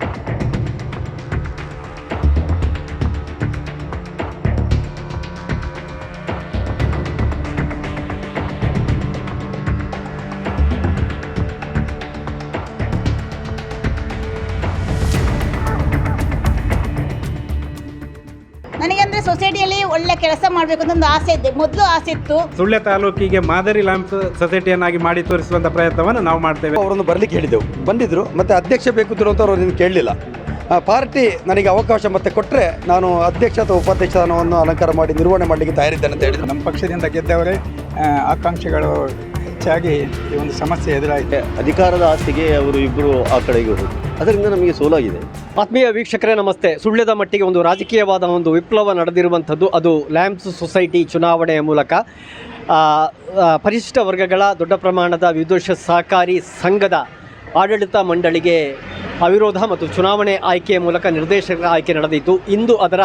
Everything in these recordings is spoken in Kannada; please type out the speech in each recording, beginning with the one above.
Thank you. ಸೊಸೈಟಿಯಲ್ಲಿ ಒಳ್ಳೆ ಕೆಲಸ ಮಾಡಬೇಕು ಅಂತ ಒಂದು ಆಸೆ ಇದೆ ಮೊದಲು ಆಸೆ ಇತ್ತು. ಸುಳ್ಯ ತಾಲೂಕಿಗೆ ಮಾದರಿ ಲ್ಯಾಂಪ್ ಸೊಸೈಟಿಯನ್ನಾಗಿ ಮಾಡಿ ತೋರಿಸುವಂತ ಪ್ರಯತ್ನವನ್ನು ನಾವು ಮಾಡ್ತೇವೆ. ಅವರನ್ನು ಬರ್ಲಿಕ್ಕೆ ಹೇಳಿದೆವು ಬಂದಿದ್ರು ಮತ್ತೆ ಅಧ್ಯಕ್ಷ ಬೇಕು ಅಂತ ಅವರು ನಿಮ್ಗೆ ಕೇಳಲಿಲ್ಲ. ಪಾರ್ಟಿ ನನಗೆ ಅವಕಾಶ ಮತ್ತೆ ಕೊಟ್ಟರೆ ನಾನು ಅಧ್ಯಕ್ಷ ಅಥವಾ ಉಪಾಧ್ಯಕ್ಷ ಸ್ಥಾನವನ್ನು ಅಲಂಕಾರ ಮಾಡಿ ನಿರ್ವಹಣೆ ಮಾಡಲಿಕ್ಕೆ ತಯಾರಿದ್ದೇನೆ ಅಂತ ಹೇಳಿದ್ರು. ನಮ್ಮ ಪಕ್ಷದಿಂದ ಗೆದ್ದವರೇ ಆಕಾಂಕ್ಷೆಗಳು ಆಕಾಂಕ್ಷಿಗಳು ಹೆಚ್ಚಾಗಿ ಈ ಒಂದು ಸಮಸ್ಯೆ ಎದುರಾಯಿತು. ಅಧಿಕಾರದ ಆಸ್ತಿಗೆ ಅವರು ಇಬ್ಬರು ಆ ಕಡೆಗೆ ಹೋದರು. ಅದರಿಂದ ನಮಗೆ ಸೋಲಾಗಿದೆ. ಆತ್ಮೀಯ ವೀಕ್ಷಕರೇ ನಮಸ್ತೆ. ಸುಳ್ಳ್ಯದ ಮಟ್ಟಿಗೆ ಒಂದು ರಾಜಕೀಯವಾದ ಒಂದು ವಿಪ್ಲವ ನಡೆದಿರುವಂಥದ್ದು ಅದು ಲ್ಯಾಂಪ್ಸ್ ಸೊಸೈಟಿ ಚುನಾವಣೆಯ ಮೂಲಕ. ಪರಿಶಿಷ್ಟ ವರ್ಗಗಳ ದೊಡ್ಡ ಪ್ರಮಾಣದ ವಿಧೋಷ ಸಹಕಾರಿ ಸಂಘದ ಆಡಳಿತ ಮಂಡಳಿಗೆ ಅವಿರೋಧ ಮತ್ತು ಚುನಾವಣೆ ಆಯ್ಕೆಯ ಮೂಲಕ ನಿರ್ದೇಶಕರ ಆಯ್ಕೆ ನಡೆದಿತ್ತು ಇಂದು ಅದರ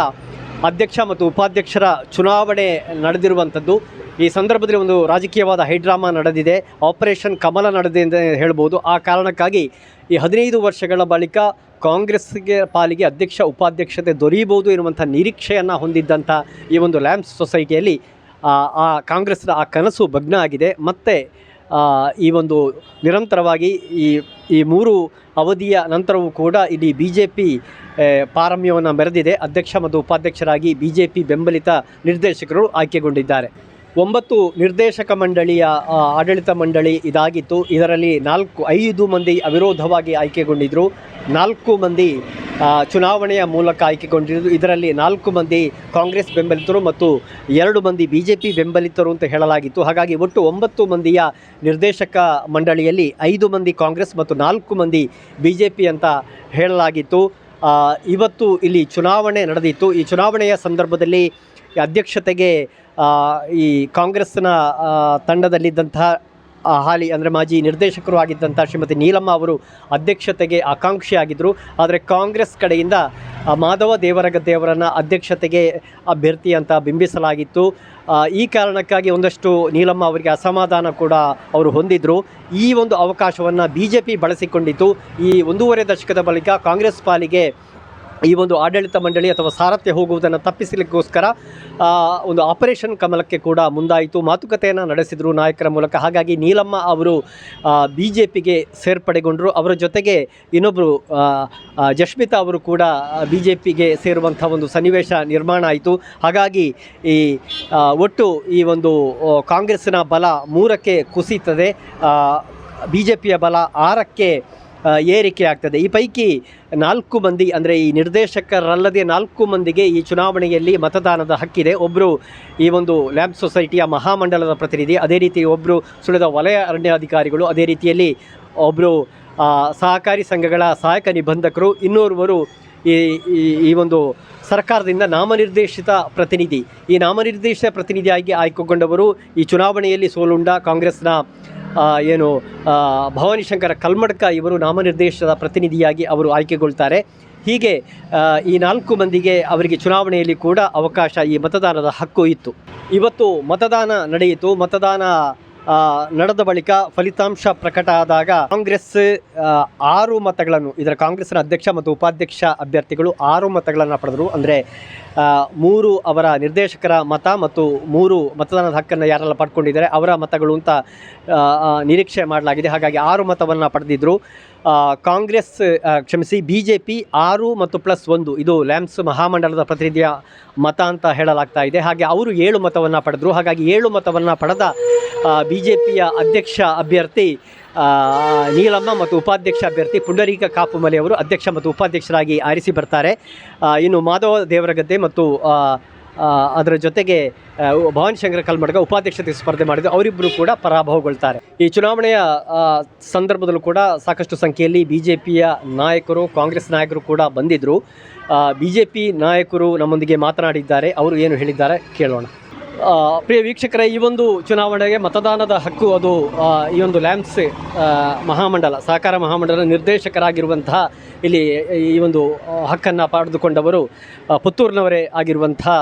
ಅಧ್ಯಕ್ಷ ಮತ್ತು ಉಪಾಧ್ಯಕ್ಷರ ಚುನಾವಣೆ ನಡೆದಿರುವಂಥದ್ದು. ಈ ಸಂದರ್ಭದಲ್ಲಿ ಒಂದು ರಾಜಕೀಯವಾದ ಹೈಡ್ರಾಮಾ ನಡೆದಿದೆ. ಆಪರೇಷನ್ ಕಮಲ ನಡೆದಿದೆ ಅಂತ ಹೇಳ್ಬೋದು. ಆ ಕಾರಣಕ್ಕಾಗಿ ಈ ಹದಿನೈದು ವರ್ಷಗಳ ಬಳಿಕ ಕಾಂಗ್ರೆಸ್ಗೆ ಪಾಲಿಗೆ ಅಧ್ಯಕ್ಷ ಉಪಾಧ್ಯಕ್ಷತೆ ದೊರೆಯಬಹುದು ಎನ್ನುವಂಥ ನಿರೀಕ್ಷೆಯನ್ನು ಹೊಂದಿದ್ದಂಥ ಈ ಒಂದು ಲ್ಯಾಂಪ್ಸ್ ಸೊಸೈಟಿಯಲ್ಲಿ ಆ, ಕಾಂಗ್ರೆಸ್ನ ಆ ಕನಸು ಭಗ್ನ ಆಗಿದೆ. ಮತ್ತು ಈ ಒಂದು ನಿರಂತರವಾಗಿ ಈ ಈ ಮೂರು ಅವಧಿಯ ನಂತರವೂ ಕೂಡ ಇಲ್ಲಿ ಬಿ ಜೆ ಪಿ ಪಾರಮ್ಯವನ್ನು ಮೆರೆದಿದೆ. ಅಧ್ಯಕ್ಷ ಮತ್ತು ಉಪಾಧ್ಯಕ್ಷರಾಗಿ ಬಿ ಜೆ ಪಿ ಬೆಂಬಲಿತ ನಿರ್ದೇಶಕರು ಆಯ್ಕೆಗೊಂಡಿದ್ದಾರೆ. ಒಂಬತ್ತು ನಿರ್ದೇಶಕ ಮಂಡಳಿಯ ಆಡಳಿತ ಮಂಡಳಿ ಇದಾಗಿತ್ತು. ಇದರಲ್ಲಿ ನಾಲ್ಕು, ಐದು ಮಂದಿ ಅವಿರೋಧವಾಗಿ ಆಯ್ಕೆಗೊಂಡಿದ್ದರು ನಾಲ್ಕು ಮಂದಿ ಚುನಾವಣೆಯ ಮೂಲಕ ಆಯ್ಕೆಗೊಂಡಿದ್ದರು ಇದರಲ್ಲಿ ನಾಲ್ಕು ಮಂದಿ ಕಾಂಗ್ರೆಸ್ ಬೆಂಬಲಿತರು ಮತ್ತು ಎರಡು ಮಂದಿ ಬಿ ಜೆ ಪಿ ಬೆಂಬಲಿತರು ಅಂತ ಹೇಳಲಾಗಿತ್ತು. ಹಾಗಾಗಿ ಒಟ್ಟು ಒಂಬತ್ತು ಮಂದಿಯ ನಿರ್ದೇಶಕ ಮಂಡಳಿಯಲ್ಲಿ ಐದು ಮಂದಿ ಕಾಂಗ್ರೆಸ್ ಮತ್ತು ನಾಲ್ಕು ಮಂದಿ ಬಿ ಜೆ ಪಿ ಅಂತ ಹೇಳಲಾಗಿತ್ತು. ಇವತ್ತು ಇಲ್ಲಿ ಚುನಾವಣೆ ನಡೆದಿತ್ತು. ಈ ಚುನಾವಣೆಯ ಸಂದರ್ಭದಲ್ಲಿ ಅಧ್ಯಕ್ಷತೆಗೆ ಈ ಕಾಂಗ್ರೆಸ್ನ ತಂಡದಲ್ಲಿದ್ದಂತಹ ಹಾಲಿ ಅಂದರೆ ಮಾಜಿ ನಿರ್ದೇಶಕರು ಆಗಿದ್ದಂಥ ಶ್ರೀಮತಿ ನೀಲಮ್ಮ ಅವರು ಅಧ್ಯಕ್ಷತೆಗೆ ಆಕಾಂಕ್ಷಿಯಾಗಿದ್ದರು ಆದರೆ ಕಾಂಗ್ರೆಸ್ ಕಡೆಯಿಂದ ಮಾಧವ ಮಾಧವ ದೇವರಗದ್ದೆಯವರನ್ನು ಅಧ್ಯಕ್ಷತೆಗೆ ಅಭ್ಯರ್ಥಿ ಅಂತ ಬಿಂಬಿಸಲಾಗಿತ್ತು. ಈ ಕಾರಣಕ್ಕಾಗಿ ಒಂದಷ್ಟು ನೀಲಮ್ಮ ಅವರಿಗೆ ಅಸಮಾಧಾನ ಕೂಡ ಅವರು ಹೊಂದಿದ್ರು. ಈ ಒಂದು ಅವಕಾಶವನ್ನು ಬಿ ಜೆ ಪಿ ಬಳಸಿಕೊಂಡಿತ್ತು. ಈ ಒಂದೂವರೆ ದಶಕದ ಬಳಿಕ ಕಾಂಗ್ರೆಸ್ ಪಾಲಿಗೆ ಈ ಒಂದು ಆಡಳಿತ ಮಂಡಳಿ ಅಥವಾ ಸಾರಥ್ಯ ಹೋಗುವುದನ್ನು ತಪ್ಪಿಸಲಿಕ್ಕೋಸ್ಕರ ಒಂದು ಆಪರೇಷನ್ ಕಮಲಕ್ಕೆ ಕೂಡ ಮುಂದಾಯಿತು. ಮಾತುಕತೆಯನ್ನು ನಡೆಸಿದರು ನಾಯಕರ ಮೂಲಕ. ಹಾಗಾಗಿ ನೀಲಮ್ಮ ಅವರು ಬಿ ಜೆ ಪಿಗೆ ಸೇರ್ಪಡೆಗೊಂಡರು. ಅವರ ಜೊತೆಗೆ ಇನ್ನೊಬ್ಬರು ಜಶ್ಮಿತಾ ಅವರು ಕೂಡ ಬಿ ಜೆ ಪಿಗೆ ಸೇರುವಂಥ ಒಂದು ಸನ್ನಿವೇಶ ನಿರ್ಮಾಣ ಆಯಿತು. ಹಾಗಾಗಿ ಈ ಒಟ್ಟು ಈ ಒಂದು ಕಾಂಗ್ರೆಸ್ಸಿನ ಬಲ ಮೂರಕ್ಕೆ ಕುಸಿತದೆ ಬಿ ಜೆ ಪಿಯ ಬಲ ಆರಕ್ಕೆ ಏರಿಕೆ ಆಗ್ತದೆ. ಈ ಪೈಕಿ ನಾಲ್ಕು ಮಂದಿ, ಅಂದರೆ ಈ ನಿರ್ದೇಶಕರಲ್ಲದೆ ನಾಲ್ಕು ಮಂದಿಗೆ ಈ ಚುನಾವಣೆಯಲ್ಲಿ ಮತದಾನದ ಹಕ್ಕಿದೆ. ಒಬ್ಬರು ಈ ಒಂದು ಲ್ಯಾಂಪ್ ಸೊಸೈಟಿಯ ಮಹಾಮಂಡಲದ ಪ್ರತಿನಿಧಿ, ಅದೇ ರೀತಿ ಒಬ್ಬರು ಸುಳಿದ ವಲಯ ಅರಣ್ಯಾಧಿಕಾರಿಗಳು, ಅದೇ ರೀತಿಯಲ್ಲಿ ಒಬ್ಬರು ಸಹಕಾರಿ ಸಂಘಗಳ ಸಹಾಯಕ ನಿಬಂಧಕರು, ಇನ್ನೋರ್ವರು ಈ, ಈ- ಒಂದು ಸರ್ಕಾರದಿಂದ ನಾಮನಿರ್ದೇಶಿತ ಪ್ರತಿನಿಧಿ. ಈ ನಾಮನಿರ್ದೇಶಿತ ಪ್ರತಿನಿಧಿಯಾಗಿ ಆಯ್ಕೆಗೊಂಡವರು ಈ ಚುನಾವಣೆಯಲ್ಲಿ ಸೋಲುಂಡ ಕಾಂಗ್ರೆಸ್ನ ಏನು ಆ, ಭವಾನಿ ಶಂಕರ ಕಲ್ಮಡ್ಕ ಇವರು ನಾಮನಿರ್ದೇಶದ ಪ್ರತಿನಿಧಿಯಾಗಿ ಅವರು ಆಯ್ಕೆಗೊಳ್ತಾರೆ. ಹೀಗೆ ಈ ನಾಲ್ಕು ಮಂದಿಗೆ ಅವರಿಗೆ ಚುನಾವಣೆಯಲ್ಲಿ ಕೂಡ ಅವಕಾಶ ಈ ಮತದಾನದ ಹಕ್ಕು ಇತ್ತು. ಇವತ್ತು ಮತದಾನ ನಡೆಯಿತು. ಮತದಾನ ನಡೆದ ಬಳಿಕ ಫಲಿತಾಂಶ ಪ್ರಕಟ ಆದಾಗ ಕಾಂಗ್ರೆಸ್ ಆರು ಮತಗಳನ್ನು ಇದರ ಕಾಂಗ್ರೆಸ್ನ ಅಧ್ಯಕ್ಷ ಮತ್ತು ಉಪಾಧ್ಯಕ್ಷ ಅಭ್ಯರ್ಥಿಗಳು ಆರು ಮತಗಳನ್ನು ಪಡೆದರು. ಅಂದರೆ ಮೂರು ಅವರ ನಿರ್ದೇಶಕರ ಮತ ಮತ್ತು ಮೂರು ಮತದಾನದ ಹಕ್ಕನ್ನು ಯಾರೆಲ್ಲ ಪಡ್ಕೊಂಡಿದ್ದಾರೆ ಅವರ ಮತಗಳು ಅಂತ ನಿರೀಕ್ಷೆ ಮಾಡಲಾಗಿದೆ. ಹಾಗಾಗಿ ಆರು ಮತವನ್ನು ಪಡೆದಿದ್ದರು ಕಾಂಗ್ರೆಸ್ ಕ್ಷಮಿಸಿ ಬಿ ಜೆ ಪಿ ಆರು ಮತ್ತು ಪ್ಲಸ್ ಒಂದು. ಇದು ಲ್ಯಾಂಪ್ಸ್ ಮಹಾಮಂಡಲದ ಪ್ರತಿನಿಧಿಯ ಮತ ಅಂತ ಹೇಳಲಾಗ್ತಾ ಇದೆ. ಹಾಗೆ ಅವರು ಏಳು ಮತವನ್ನು ಪಡೆದರು. ಹಾಗಾಗಿ ಏಳು ಮತವನ್ನು ಪಡೆದ ಬಿ ಜೆ ಪಿಯ ಅಧ್ಯಕ್ಷ ಅಭ್ಯರ್ಥಿ ನೀಲಮ್ಮ ಮತ್ತು ಉಪಾಧ್ಯಕ್ಷ ಅಭ್ಯರ್ಥಿ ಪುಂಡರೀಕ ಕಾಪುಮಲೆ ಅವರು ಅಧ್ಯಕ್ಷ ಮತ್ತು ಉಪಾಧ್ಯಕ್ಷರಾಗಿ ಆರಿಸಿ ಬರ್ತಾರೆ. ಇನ್ನು ಮಾಧವ ದೇವರಗದ್ದೆ ಮತ್ತು ಅದರ ಜೊತೆಗೆ ಭವಾನಿ ಶಂಕರ ಕಲ್ಮಡ್ಗ ಉಪಾಧ್ಯಕ್ಷತೆ ಸ್ಪರ್ಧೆ ಮಾಡಿದ್ದು ಅವರಿಬ್ಬರು ಕೂಡ ಪರಾಭವಗೊಳ್ತಾರೆ. ಈ ಚುನಾವಣೆಯ ಸಂದರ್ಭದಲ್ಲೂ ಕೂಡ ಸಾಕಷ್ಟು ಸಂಖ್ಯೆಯಲ್ಲಿ ಬಿ ಜೆ ಪಿಯ ನಾಯಕರು, ಕಾಂಗ್ರೆಸ್ ನಾಯಕರು ಕೂಡ ಬಂದಿದ್ದರು ಬಿ ಜೆ ಪಿ ನಾಯಕರು ನಮ್ಮೊಂದಿಗೆ ಮಾತನಾಡಿದ್ದಾರೆ. ಅವರು ಏನು ಹೇಳಿದ್ದಾರೆ ಕೇಳೋಣ. ಪ್ರಿಯ ವೀಕ್ಷಕರೇ, ಈ ಒಂದು ಚುನಾವಣೆಗೆ ಮತದಾನದ ಹಕ್ಕು ಅದು ಈ ಒಂದು ಲ್ಯಾಂಪ್ಸ್ ಮಹಾಮಂಡಲ, ಸಹಕಾರ ಮಹಾಮಂಡಲ ನಿರ್ದೇಶಕರಾಗಿರುವಂತಹ ಇಲ್ಲಿ ಈ ಒಂದು ಹಕ್ಕನ್ನು ಪಡೆದುಕೊಂಡವರು ಪುತ್ತೂರಿನವರೇ ಆಗಿರುವಂತಹ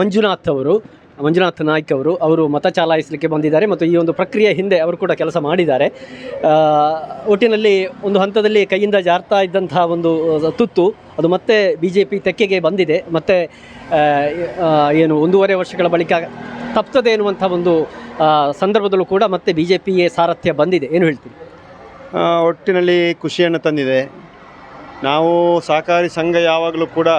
ಮಂಜುನಾಥ್ ಅವರು. ಮಂಜುನಾಥ್ ನಾಯ್ಕ್ ಅವರು ಅವರು ಮತ ಚಲಾಯಿಸಲಿಕ್ಕೆ ಬಂದಿದ್ದಾರೆ ಮತ್ತು ಈ ಒಂದು ಪ್ರಕ್ರಿಯೆ ಹಿಂದೆ ಅವರು ಕೂಡ ಕೆಲಸ ಮಾಡಿದ್ದಾರೆ. ಒಟ್ಟಿನಲ್ಲಿ ಒಂದು ಹಂತದಲ್ಲಿ ಕೈಯಿಂದ ಜಾರ್ತಾ ಇದ್ದಂತಹ ಒಂದು ತುತ್ತು, ಅದು ಮತ್ತೆ ಬಿ ಜೆ ಪಿ ತೆಕ್ಕೆಗೆ ಬಂದಿದೆ. ಮತ್ತು ಏನು ಒಂದೂವರೆ ವರ್ಷಗಳ ಬಳಿಕ ತಪ್ತದೆ ಎನ್ನುವಂಥ ಒಂದು ಸಂದರ್ಭದಲ್ಲೂ ಕೂಡ ಮತ್ತೆ ಬಿ ಜೆ ಪಿಗೆ ಸಾರಥ್ಯ ಬಂದಿದೆ. ಏನು ಹೇಳ್ತೀರಿ? ಒಟ್ಟಿನಲ್ಲಿ ಖುಷಿಯನ್ನು ತಂದಿದೆ. ನಾವು ಸಹಕಾರಿ ಸಂಘ ಯಾವಾಗಲೂ ಕೂಡ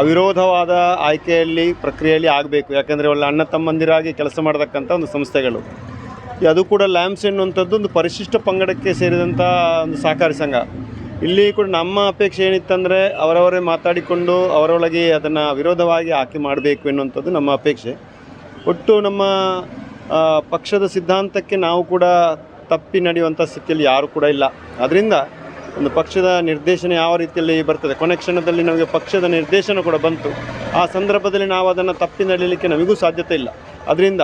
ಅವಿರೋಧವಾದ ಆಯ್ಕೆಯಲ್ಲಿ, ಪ್ರಕ್ರಿಯೆಯಲ್ಲಿ ಆಗಬೇಕು. ಯಾಕಂದರೆ ಒಳ್ಳೆ ಅಣ್ಣ ತಮ್ಮಂದಿರಾಗಿ ಕೆಲಸ ಮಾಡತಕ್ಕಂಥ ಒಂದು ಸಂಸ್ಥೆಗಳು. ಅದು ಕೂಡ ಲ್ಯಾಮ್ಸ್ ಎನ್ನುವಂಥದ್ದು ಒಂದು ಪರಿಶಿಷ್ಟ ಪಂಗಡಕ್ಕೆ ಸೇರಿದಂಥ ಒಂದು ಸಹಕಾರಿ ಸಂಘ. ಇಲ್ಲಿ ಕೂಡ ನಮ್ಮ ಅಪೇಕ್ಷೆ ಏನಿತ್ತಂದರೆ ಅವರವರೇ ಮಾತಾಡಿಕೊಂಡು ಅವರೊಳಗೆ ಅದನ್ನು ವಿರೋಧವಾಗಿ ಆಯ್ಕೆ ಮಾಡಬೇಕು ಎನ್ನುವಂಥದ್ದು ನಮ್ಮ ಅಪೇಕ್ಷೆ. ಒಟ್ಟು ನಮ್ಮ ಪಕ್ಷದ ಸಿದ್ಧಾಂತಕ್ಕೆ ನಾವು ಕೂಡ ತಪ್ಪಿ ನಡೆಯುವಂಥ ಸ್ಥಿತಿಯಲ್ಲಿ ಯಾರು ಕೂಡ ಇಲ್ಲ. ಅದರಿಂದ ಒಂದು ಪಕ್ಷದ ನಿರ್ದೇಶನ ಯಾವ ರೀತಿಯಲ್ಲಿ ಬರ್ತದೆ? ಕೊನೆ ಕ್ಷಣದಲ್ಲಿ ನಮಗೆ ಪಕ್ಷದ ನಿರ್ದೇಶನ ಕೂಡ ಬಂತು. ಆ ಸಂದರ್ಭದಲ್ಲಿ ನಾವು ಅದನ್ನು ತಪ್ಪಿ ನಡೀಲಿಕ್ಕೆ ನಮಗೂ ಸಾಧ್ಯತೆ ಇಲ್ಲ. ಅದರಿಂದ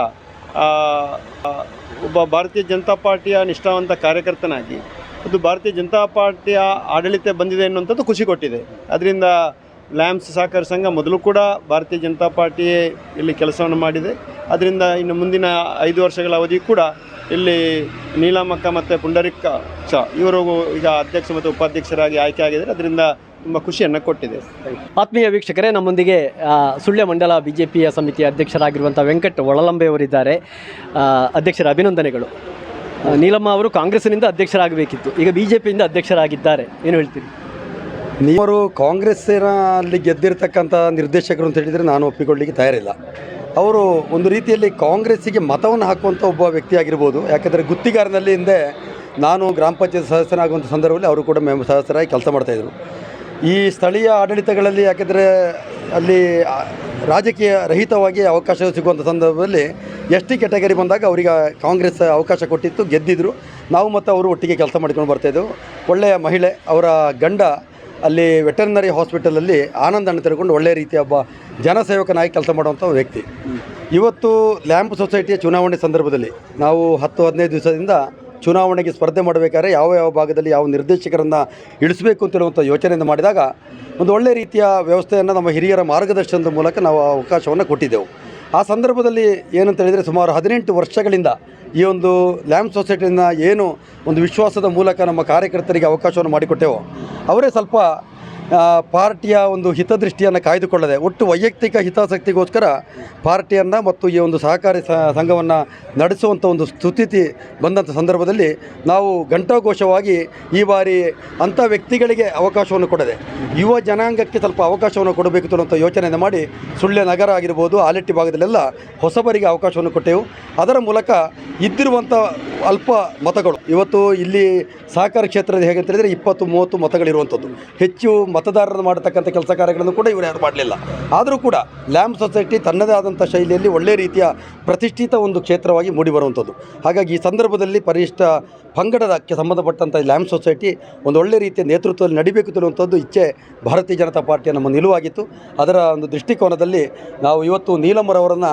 ಒಬ್ಬ ಭಾರತೀಯ ಜನತಾ ಪಾರ್ಟಿಯ ನಿಷ್ಠಾವಂತ ಕಾರ್ಯಕರ್ತನಾಗಿ, ಅದು ಭಾರತೀಯ ಜನತಾ ಪಾರ್ಟಿಯ ಆಡಳಿತ ಬಂದಿದೆ ಎನ್ನುವಂಥದ್ದು ಖುಷಿ ಕೊಟ್ಟಿದೆ. ಅದರಿಂದ ಲ್ಯಾಮ್ಸ್ ಸಹಕಾರ ಸಂಘ ಮೊದಲು ಕೂಡ ಭಾರತೀಯ ಜನತಾ ಪಾರ್ಟಿಯೇ ಇಲ್ಲಿ ಕೆಲಸವನ್ನು ಮಾಡಿದೆ. ಅದರಿಂದ ಇನ್ನು ಮುಂದಿನ ಐದು ವರ್ಷಗಳ ಅವಧಿ ಕೂಡ ಇಲ್ಲಿ ನೀಲಮಕ್ಕ ಮತ್ತು ಪುಂಡರಿಕ್ಕ ಚ, ಇವರು ಈಗ ಅಧ್ಯಕ್ಷ ಮತ್ತು ಉಪಾಧ್ಯಕ್ಷರಾಗಿ ಆಯ್ಕೆ ಆಗಿದ್ದಾರೆ. ಅದರಿಂದ ತುಂಬ ಖುಷಿಯನ್ನು ಕೊಟ್ಟಿದೆ. ಆತ್ಮೀಯ ವೀಕ್ಷಕರೇ, ನಮ್ಮೊಂದಿಗೆ ಸುಳ್ಯ ಮಂಡಲ ಬಿ ಜೆ ಪಿಯ ಸಮಿತಿಯ ಅಧ್ಯಕ್ಷರಾಗಿರುವಂಥ ವೆಂಕಟ್ ಒಳಲಂಬೆಯವರಿದ್ದಾರೆ. ಅಧ್ಯಕ್ಷರ ಅಭಿನಂದನೆಗಳು. ನೀಲಮ್ಮ ಅವರು ಕಾಂಗ್ರೆಸ್ನಿಂದ ಅಧ್ಯಕ್ಷರಾಗಬೇಕಿತ್ತು. ಈಗ ಬಿ ಜೆ ಪಿಯಿಂದ ಅಧ್ಯಕ್ಷರಾಗಿದ್ದಾರೆ. ಏನು ಹೇಳ್ತೀರಿ? ನೀವರು ಕಾಂಗ್ರೆಸ್ಸಿನ ಅಲ್ಲಿ ಗೆದ್ದಿರ್ತಕ್ಕಂಥ ನಿರ್ದೇಶಕರು ಅಂತ ಹೇಳಿದರೆ ನಾನು ಒಪ್ಪಿಕೊಳ್ಳಿಕ್ಕೆ ತಯಾರಿಲ್ಲ. ಅವರು ಒಂದು ರೀತಿಯಲ್ಲಿ ಕಾಂಗ್ರೆಸ್ಸಿಗೆ ಮತವನ್ನು ಹಾಕುವಂಥ ಒಬ್ಬ ವ್ಯಕ್ತಿ ಆಗಿರ್ಬೋದು. ಯಾಕಂದರೆ ಗುತ್ತಿಗಾರನಲ್ಲಿ ಹಿಂದೆ ನಾನು ಗ್ರಾಮ ಪಂಚಾಯತ್ ಸದಸ್ಯನಾಗುವಂಥ ಸಂದರ್ಭದಲ್ಲಿ ಅವರು ಕೂಡ ಮೆಂಬರ್ ಸದಸ್ಯರಾಗಿ ಕೆಲಸ ಮಾಡ್ತಾಯಿದ್ರು ಈ ಸ್ಥಳೀಯ ಆಡಳಿತಗಳಲ್ಲಿ ಯಾಕೆಂದರೆ ಅಲ್ಲಿ ರಾಜಕೀಯ ರಹಿತವಾಗಿ ಅವಕಾಶ ಸಿಗುವಂಥ ಸಂದರ್ಭದಲ್ಲಿ ಎಸ್ ಟಿ ಕೆಟಗರಿ ಬಂದಾಗ ಅವರಿಗೆ ಕಾಂಗ್ರೆಸ್ ಅವಕಾಶ ಕೊಟ್ಟಿತ್ತು, ಗೆದ್ದಿದ್ರು. ನಾವು ಮತ್ತು ಅವರು ಒಟ್ಟಿಗೆ ಕೆಲಸ ಮಾಡ್ಕೊಂಡು ಬರ್ತಾಯಿದ್ದೆವು ಒಳ್ಳೆಯ ಮಹಿಳೆ, ಅವರ ಗಂಡ ಅಲ್ಲಿ ವೆಟರ್ನರಿ ಹಾಸ್ಪಿಟಲಲ್ಲಿ ಆನಂದನ್ನು ತಿಳ್ಕೊಂಡು ಒಳ್ಳೆಯ ರೀತಿಯ ಒಬ್ಬ ಜನಸೇವಕನಾಗಿ ಕೆಲಸ ಮಾಡುವಂಥ ವ್ಯಕ್ತಿ. ಇವತ್ತು ಲ್ಯಾಂಪ್ ಸೊಸೈಟಿಯ ಚುನಾವಣೆ ಸಂದರ್ಭದಲ್ಲಿ ನಾವು ಹತ್ತು ಹದಿನೈದು ದಿವಸದಿಂದ ಚುನಾವಣೆಗೆ ಸ್ಪರ್ಧೆ ಮಾಡಬೇಕಾದ್ರೆ ಯಾವ ಯಾವ ಭಾಗದಲ್ಲಿ ಯಾವ ನಿರ್ದೇಶಕರನ್ನು ಇಳಿಸಬೇಕು ಅಂತಿರುವಂಥ ಯೋಚನೆಯನ್ನು ಮಾಡಿದಾಗ ಒಂದು ಒಳ್ಳೆಯ ರೀತಿಯ ವ್ಯವಸ್ಥೆಯನ್ನು ನಮ್ಮ ಹಿರಿಯರ ಮಾರ್ಗದರ್ಶನದ ಮೂಲಕ ನಾವು ಅವಕಾಶವನ್ನು ಕೊಟ್ಟಿದ್ದೆವು. ಆ ಸಂದರ್ಭದಲ್ಲಿ ಏನಂತ ಹೇಳಿದರೆ ಸುಮಾರು ಹದಿನೆಂಟು ವರ್ಷಗಳಿಂದ ಈ ಒಂದು ಲ್ಯಾಂಪ್ ಸೊಸೈಟಿನ ಏನು ಒಂದು ವಿಶ್ವಾಸದ ಮೂಲಕ ನಮ್ಮ ಕಾರ್ಯಕರ್ತರಿಗೆ ಅವಕಾಶವನ್ನು ಮಾಡಿಕೊಟ್ಟೆವೋ ಅವರೇ ಸ್ವಲ್ಪ ಪಾರ್ಟಿಯ ಒಂದು ಹಿತದೃಷ್ಟಿಯನ್ನು ಕಾಯ್ದುಕೊಳ್ಳದೆ ಒಟ್ಟು ವೈಯಕ್ತಿಕ ಹಿತಾಸಕ್ತಿಗೋಸ್ಕರ ಪಾರ್ಟಿಯನ್ನು ಮತ್ತು ಈ ಒಂದು ಸಹಕಾರಿ ಸಂಘವನ್ನು ನಡೆಸುವಂಥ ಒಂದು ಸ್ಥಿತಿ ಬಂದಂಥ ಸಂದರ್ಭದಲ್ಲಿ ನಾವು ಘಂಟಾಘೋಷವಾಗಿ ಈ ಬಾರಿ ಅಂಥ ವ್ಯಕ್ತಿಗಳಿಗೆ ಅವಕಾಶವನ್ನು ಕೊಡದೆ ಯುವ ಜನಾಂಗಕ್ಕೆ ಸ್ವಲ್ಪ ಅವಕಾಶವನ್ನು ಕೊಡಬೇಕು ಅನ್ನುವಂಥ ಯೋಚನೆಯನ್ನು ಮಾಡಿ ಸುಳ್ಯ ನಗರ ಆಗಿರ್ಬೋದು, ಆಲೆಟ್ಟಿ ಭಾಗದಲ್ಲೆಲ್ಲ ಹೊಸಬರಿಗೆ ಅವಕಾಶವನ್ನು ಕೊಟ್ಟೆವು. ಅದರ ಮೂಲಕ ಇದ್ದಿರುವಂಥ ಅಲ್ಪ ಮತಗಳು. ಇವತ್ತು ಇಲ್ಲಿ ಸಹಕಾರ ಕ್ಷೇತ್ರದ ಹೇಗೆ ಅಂತ ಹೇಳಿದರೆ ಇಪ್ಪತ್ತು, ಮೂವತ್ತು ಮತಗಳಿರುವಂಥದ್ದು. ಹೆಚ್ಚು ಮತದಾರರು ಮಾಡತಕ್ಕಂಥ ಕೆಲಸ ಕಾರ್ಯಗಳನ್ನು ಕೂಡ ಇವರು ಯಾರು ಮಾಡಲಿಲ್ಲ. ಆದರೂ ಕೂಡ ಲ್ಯಾಂಬ್ ಸೊಸೈಟಿ ತನ್ನದೇ ಆದಂಥ ಶೈಲಿಯಲ್ಲಿ ಒಳ್ಳೆಯ ರೀತಿಯ ಪ್ರತಿಷ್ಠಿತ ಒಂದು ಕ್ಷೇತ್ರವಾಗಿ ಮೂಡಿಬರುವಂಥದ್ದು ಹಾಗಾಗಿ ಈ ಸಂದರ್ಭದಲ್ಲಿ ಪರಿಶಿಷ್ಟ ಪಂಗಡದಕ್ಕೆ ಸಂಬಂಧಪಟ್ಟಂಥ ಲ್ಯಾಮ್ ಲ್ಯಾಂಪ್ ಸೊಸೈಟಿ ಒಂದು ಒಳ್ಳೆಯ ರೀತಿಯ ನೇತೃತ್ವದಲ್ಲಿ ನಡಿಬೇಕು ಅನ್ನುವಂಥದ್ದು ಇಚ್ಛೆ ಭಾರತೀಯ ಜನತಾ ಪಾರ್ಟಿಯ ನಮ್ಮ ನಿಲುವಾಗಿತ್ತು. ಅದರ ಒಂದು ದೃಷ್ಟಿಕೋನದಲ್ಲಿ ನಾವು ಇವತ್ತು ನೀಲಮರವರನ್ನು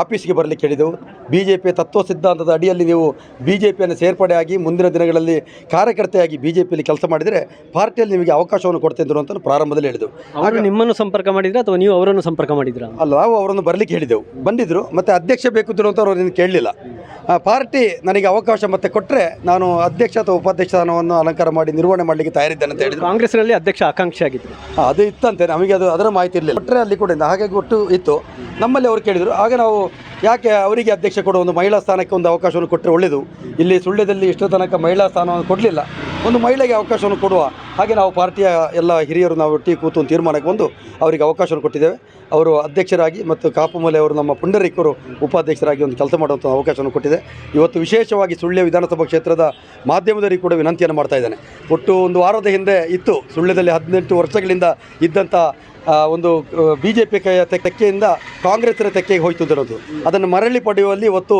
ಆಫೀಸ್ಗೆ ಬರಲಿಕ್ಕೆ ಹೇಳಿದೆವು. ಬಿ ಜೆ ಪಿಯ ತತ್ವ ಸಿದ್ಧಾಂತದ ಅಡಿಯಲ್ಲಿ ನೀವು ಬಿ ಜೆ ಪಿಯನ್ನು ಸೇರ್ಪಡೆಯಾಗಿ ಮುಂದಿನ ದಿನಗಳಲ್ಲಿ ಕಾರ್ಯಕರ್ತೆಯಾಗಿ ಬಿ ಜೆ ಪಿಯಲ್ಲಿ ಕೆಲಸ ಮಾಡಿದರೆ ಪಾರ್ಟಿಯಲ್ಲಿ ನಿಮಗೆ ಅವಕಾಶವನ್ನು ಕೊಡ್ತಿದ್ದರು ಅಂತ ಪ್ರಾರಂಭದಲ್ಲಿ ಹೇಳಿದೆವು. ಆಗ ನಿಮ್ಮನ್ನು ಸಂಪರ್ಕ ಮಾಡಿದರೆ ಅಥವಾ ನೀವು ಅವರನ್ನು ಸಂಪರ್ಕ ಮಾಡಿದ್ರಾ? ಅಲ್ಲ ನಾವು ಅವರನ್ನು ಬರಲಿಕ್ಕೆ ಹೇಳಿದೆವು. ಬಂದಿದ್ದರು ಮತ್ತು ಅಧ್ಯಕ್ಷ ಬೇಕು ಅಂತ ಅವರು ನಿನ್ನ ಕೇಳಲಿಲ್ಲ. ಪಾರ್ಟಿ ನನಗೆ ಅವಕಾಶ ಮತ್ತೆ ಕೊಟ್ಟರೆ ನಾನು ಅಧ್ಯಕ್ಷ ಅಥವಾ ಉಪಾಧ್ಯಕ್ಷ ಸ್ಥಾನವನ್ನು ಅಲಂಕಾರ ಮಾಡಿ ನಿರ್ವಹಣೆ ಮಾಡಲಿಕ್ಕೆ ತಯಾರಿದ್ದೇನೆ ಅಂತ ಹೇಳಿದ್ರು. ಕಾಂಗ್ರೆಸ್ನಲ್ಲಿ ಅಧ್ಯಕ್ಷ ಆಕಾಂಕ್ಷಿ ಆಗಿದ್ರು ಆ, ಅದು ಇತ್ತಂತೆ. ನಮಗೆ ಅದು ಅದರ ಮಾಹಿತಿ ಇರಲಿಲ್ಲ. ಕೊಟ್ಟರೆ ಅಲ್ಲಿ ಕೂಡ ಇಲ್ಲ. ಹಾಗಾಗಿ ಒಟ್ಟು ಇತ್ತು. ನಮ್ಮಲ್ಲಿ ಅವರು ಕೇಳಿದರು ಆಗ ನಾವು ಯಾಕೆ ಅವರಿಗೆ ಅಧ್ಯಕ್ಷ ಕೊಡುವ ಒಂದು ಮಹಿಳಾ ಸ್ಥಾನಕ್ಕೆ ಒಂದು ಅವಕಾಶವನ್ನು ಕೊಟ್ಟರೆ ಒಳ್ಳೆಯದು ಇಲ್ಲಿ ಸುಳ್ಳ್ಯದಲ್ಲಿ ಇಷ್ಟು ತನಕ ಮಹಿಳಾ ಸ್ಥಾನವನ್ನು ಕೊಡಲಿಲ್ಲ. ಒಂದು ಮಹಿಳೆಗೆ ಅವಕಾಶವನ್ನು ಕೊಡುವ ಹಾಗೆ ನಾವು ಪಾರ್ಟಿಯ ಎಲ್ಲ ಹಿರಿಯರು ನಾವು ಒಟ್ಟಿಗೆ ಕೂತು ತೀರ್ಮಾನಕ್ಕೆ ಬಂದು ಅವರಿಗೆ ಅವಕಾಶವನ್ನು ಕೊಟ್ಟಿದ್ದೇವೆ. ಅವರು ಅಧ್ಯಕ್ಷರಾಗಿ ಮತ್ತು ಕಾಪುಮಲೆ ಅವರು ನಮ್ಮ ಪುಂಡರಿಕರು ಉಪಾಧ್ಯಕ್ಷರಾಗಿ ಒಂದು ಕೆಲಸ ಮಾಡುವಂಥ ಅವಕಾಶವನ್ನು ಕೊಟ್ಟಿದೆ. ಇವತ್ತು ವಿಶೇಷವಾಗಿ ಸುಳ್ಯ ವಿಧಾನಸಭಾ ಕ್ಷೇತ್ರದ ಮಾಧ್ಯಮದವರಿಗೆ ಕೂಡ ವಿನಂತಿಯನ್ನು ಮಾಡ್ತಾ ಇದ್ದಾನೆ. ಒಟ್ಟು ಒಂದು ವಾರದ ಹಿಂದೆ ಇತ್ತು ಸುಳ್ಯದಲ್ಲಿ ಹದಿನೆಂಟು ವರ್ಷಗಳಿಂದ ಇದ್ದಂಥ ಒಂದು ಬಿ ಜೆ ಪಿ ತೆಕ್ಕೆಯಿಂದ ಕಾಂಗ್ರೆಸ್ನ ತೆಕ್ಕೆಗೆ ಹೋಯ್ತು ಅನ್ನೋದು ಅದನ್ನು ಮರಳಿ ಪಡೆಯುವಲ್ಲಿ ಇವತ್ತು